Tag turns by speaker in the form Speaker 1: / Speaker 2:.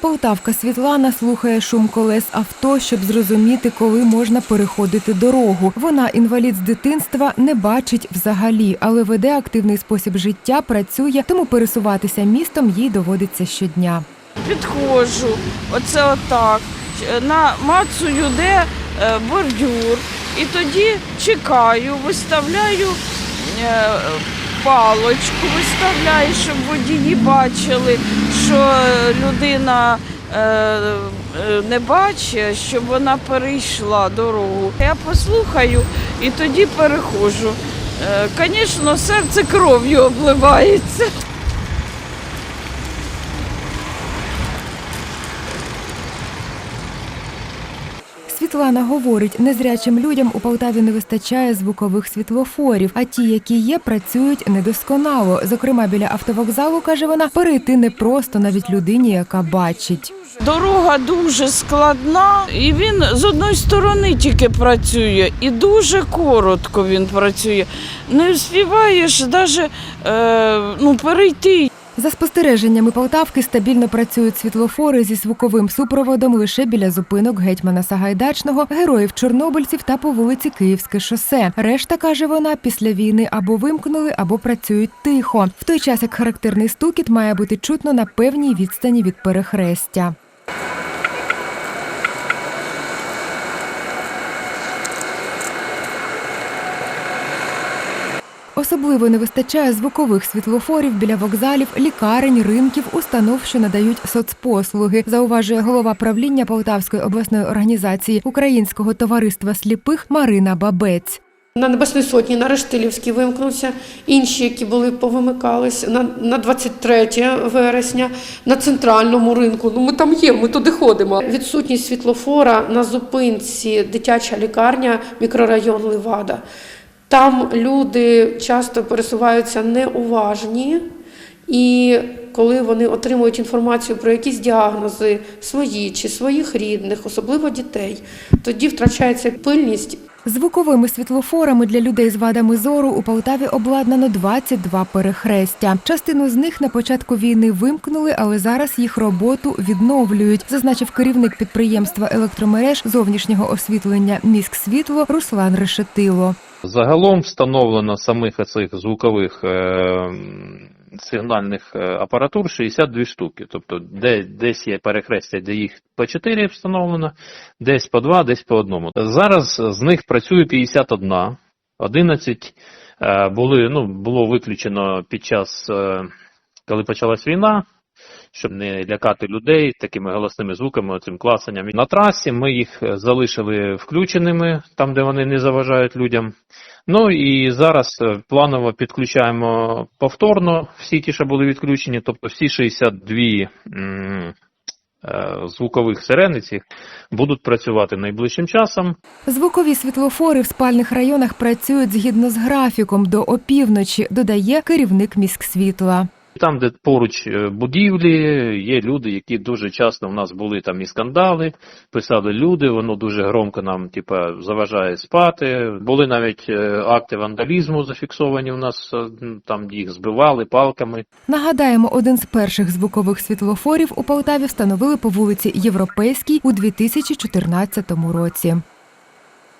Speaker 1: Полтавка Світлана слухає шум колес авто, щоб зрозуміти, коли можна переходити дорогу. Вона інвалід з дитинства не бачить взагалі, але веде активний спосіб життя, працює, тому пересуватися містом їй доводиться щодня.
Speaker 2: Підходжу, оце отак. Намацую, де е, бордюр. І тоді чекаю, виставляю е, палочку, виставляє, щоб водії бачили, що людина е, е, не бачить, щоб вона перейшла дорогу. Я послухаю і тоді переходжу. Звісно, серце кров'ю обливається.
Speaker 1: Світлана говорить, незрячим людям у Полтаві не вистачає звукових світлофорів, а ті, які є, працюють недосконало. Зокрема, біля автовокзалу каже вона, перейти непросто навіть людині, яка бачить.
Speaker 2: Дорога дуже складна, і він з одної сторони тільки працює, і дуже коротко він працює. Не встигаєш навіть е, ну, перейти.
Speaker 1: За спостереженнями Полтавки стабільно працюють світлофори зі звуковим супроводом лише біля зупинок гетьмана Сагайдачного, героїв Чорнобильців та по вулиці Київське шосе. Решта каже вона, після війни або вимкнули, або працюють тихо. В той час як характерний стукіт має бути чутно на певній відстані від перехрестя. Особливо не вистачає звукових світлофорів біля вокзалів, лікарень, ринків, установ, що надають соцпослуги, зауважує голова правління Полтавської обласної організації Українського товариства сліпих Марина Бабець.
Speaker 3: На Небесній Сотні, на Рештилівській вимкнувся, інші, які були повимикались, на, на 23 вересня, на центральному ринку. Ну ми там є, ми туди ходимо. Відсутність світлофора на зупинці дитяча лікарня, мікрорайон Левада. Там люди часто пересуваються неуважні, і коли вони отримують інформацію про якісь діагнози свої чи своїх рідних, особливо дітей, тоді втрачається пильність
Speaker 1: Звуковими світлофорами для людей з вадами зору у Полтаві обладнано 22 перехрестя. Частину з них на початку війни вимкнули, але зараз їх роботу відновлюють, зазначив керівник підприємства електромереж зовнішнього освітлення міськ світло Руслан Решетило.
Speaker 4: Загалом встановлено самих цих звукових е, сигнальних е, апаратур 62 штуки. Тобто де, десь є перехрестя, де їх по 4 встановлено, десь по 2, десь по одному. Зараз з них працює 51, 11 е, були, ну, було виключено під час, коли почалась війна. Щоб не лякати людей такими голосними звуками, цим класанням. На трасі ми їх залишили включеними, там де вони не заважають людям. Ну і зараз е, планово підключаємо повторно всі ті, що були відключені, тобто всі 62 м, е, звукових сирени цих будуть працювати найближчим часом.
Speaker 1: Звукові світлофори в спальних районах працюють згідно з графіком до опівночі, додає керівник міськсвітла.
Speaker 4: Там, де поруч е, будівлі, є люди, які дуже часто в нас були там і скандали, писали люди, воно дуже громко нам типа, заважає спати. Були навіть е, акти вандалізму зафіксовані у нас, е, там їх збивали палками.
Speaker 1: Нагадаємо, один з перших звукових світлофорів у Полтаві встановили по вулиці Європейській у 2014 році.